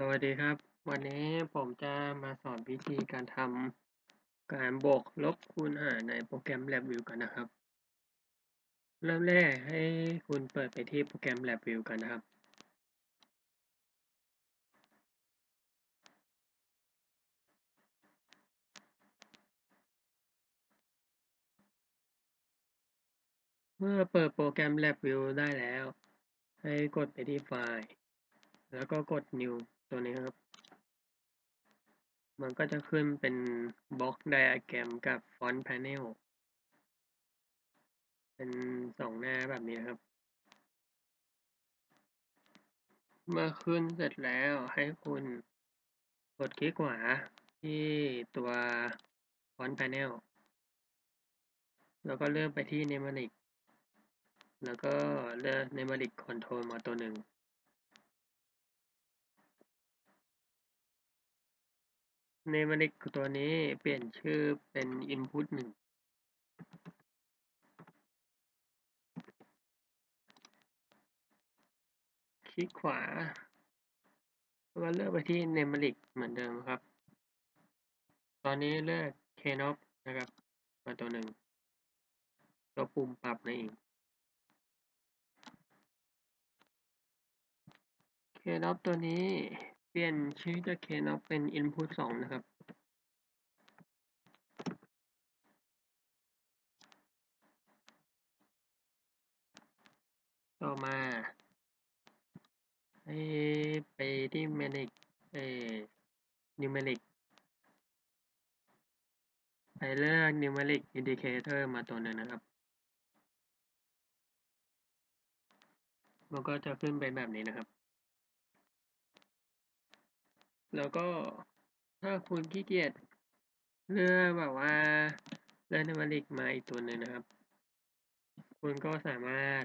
สวัสดีครับ วันนี้ผมจะมาสอนวิธีการทำการบวกลบคูณหารในโปรแกรม LabVIEW กันนะครับ เริ่มแรกให้คุณเปิดไปที่โปรแกรม LabVIEW กันนะครับ เมื่อเปิดโปรแกรม LabVIEW ได้แล้ว ให้กดไปที่ไฟล์ แล้วก็กด New ตัวนี้ครับ มันก็จะขึ้นเป็นบล็อกไดอะแกรมกับฟอนต์แพนเนลเป็นสองหน้าแบบนี้ครับ เมื่อขึ้นเสร็จแล้วให้คุณกดคลิกขวาที่ตัวฟอนต์แพนเนลแล้วก็เลือกไปที่ Numeric แล้วก็เลือก Numeric Control มาตัวหนึ่ง Numeric ตัวนี้เปลี่ยนชื่อเป็น Input หนึ่งคลิกขวาแล้วก็เลือกไปที่ Numeric เหมือนเดิมครับ ตอนนี้เลือก Knob นะครับ มาตัวหนึ่งตัวปุ่มปรับนั่นเอง Knob ตัวนี้ ปลี่ยนชื่อจาก Knob เป็น Input สองนะครับ ต่อมาให้ไปที่ Numeric เอ่อ Numeric ไปเลือก Numeric Indicator มาตัวหนึ่งนะครับ มันก็จะขึ้นเป็นแบบนี้นะครับ แล้วก็ถ้าคุณขี้เกียจเลือกแบบว่าเลือก Numeric มาอีกตัวหนึ่งนะครับ คุณก็สามารถ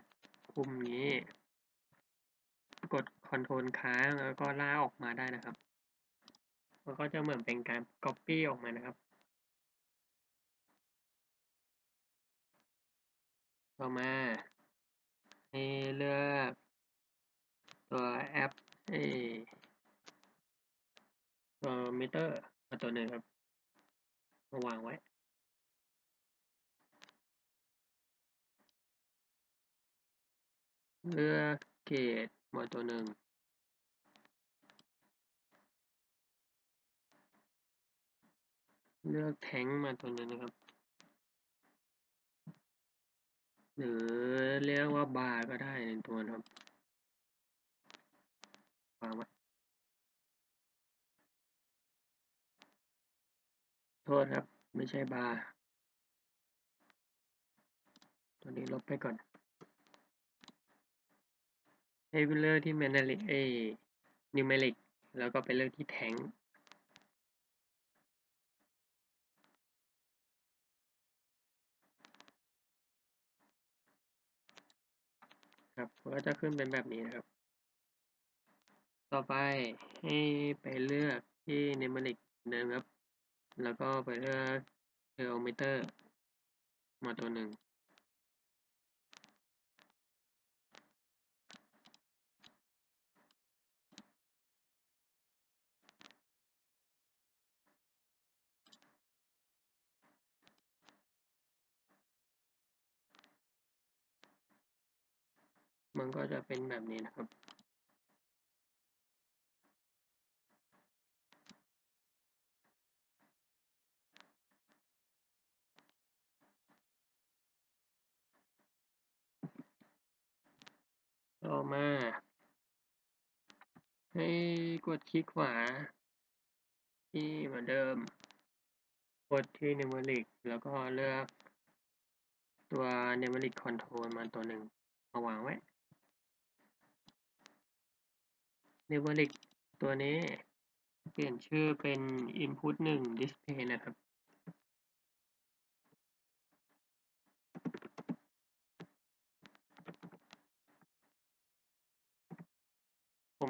คุมนี้ กด Ctrl ค้างแล้วก็ล่าออกมาได้นะครับ มันก็จะเหมือนเป็นการ Copy ออกมานะครับ ต่อมาให้เลือกตัวแอปเอ ตัวมิเตอร์มาตัวหนึ่งครับมาวางไว้เลือกเกตมาตัวหนึ่งเลือกแทงมาตัวหนึ่งนะครับ หรือเรียกว่าบาร์ก็ได้ในตัวนะครับวางไว้ ทษครับ ไม่ใช่บาร์ตัวนี้ลบไปก่อนให้เลือกที่ Numeric เอ Numeric แล้วก็ไปเลือกที่แทงครับก็จะขึ้นเป็นแบบนี้นะครับ ต่อไปให้ไปเลือกที่ Numeric เดิมครับ แล้วก็ไปเลือก Geometer มาตัวหนึ่ง มันก็จะเป็นแบบนี้นะครับ ต่อมา ให้กดคลิกขวา ที่เหมือนเดิม กดที่ Numeric แล้วก็เลือกตัว Numeric Control มาตัวหนึ่งมาวางไว้ Numeric ตัวนี้ เปลี่ยนชื่อเป็น Input หนึ่ง Display นะครับ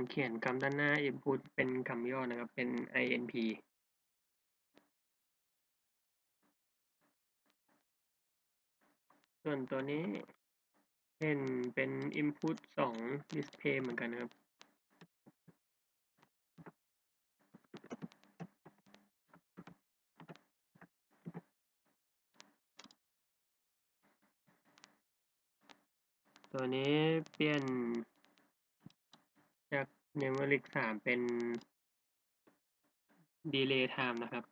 มเขียนคำด้านหน้า input เป็นคำย่อนะครับ เป็น inp ส่วนตัวนี้เป็นเป็น input 2 display เหมือนกันนะครับ ตัวนี้เปลี่ยน เมโมริกสามเป็นดีเลย์ไทม์นะครับ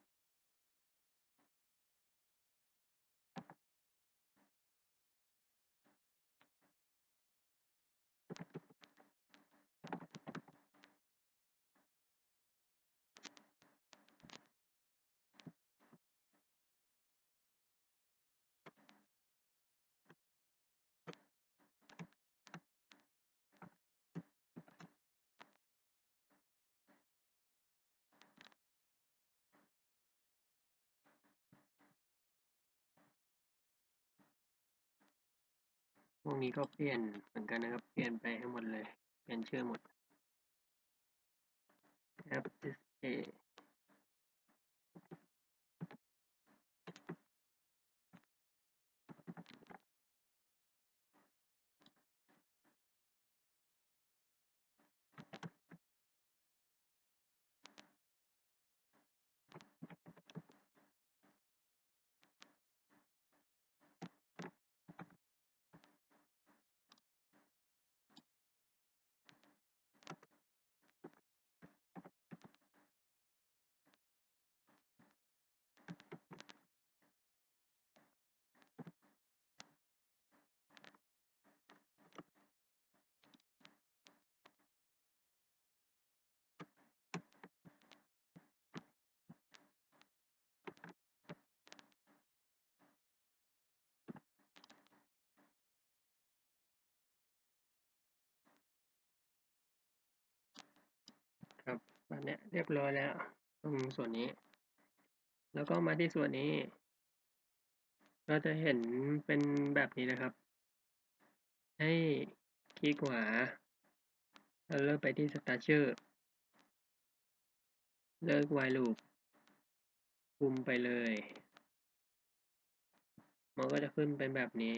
พวกนี้ก็เปลี่ยนเหมือนกันนะครับ เปลี่ยนไปให้หมดเลย เปลี่ยนชื่อหมด app display ครับอันเนี้ยเรียบร้อยแล้วตรงส่วนนี้ แล้วก็มาที่ส่วนนี้ก็จะเห็นเป็นแบบนี้นะครับ ให้คลิกขวาแล้วเลือกไปที่ Start ชื่อเลิก while loop คุมไปเลย มันก็จะขึ้นเป็นแบบนี้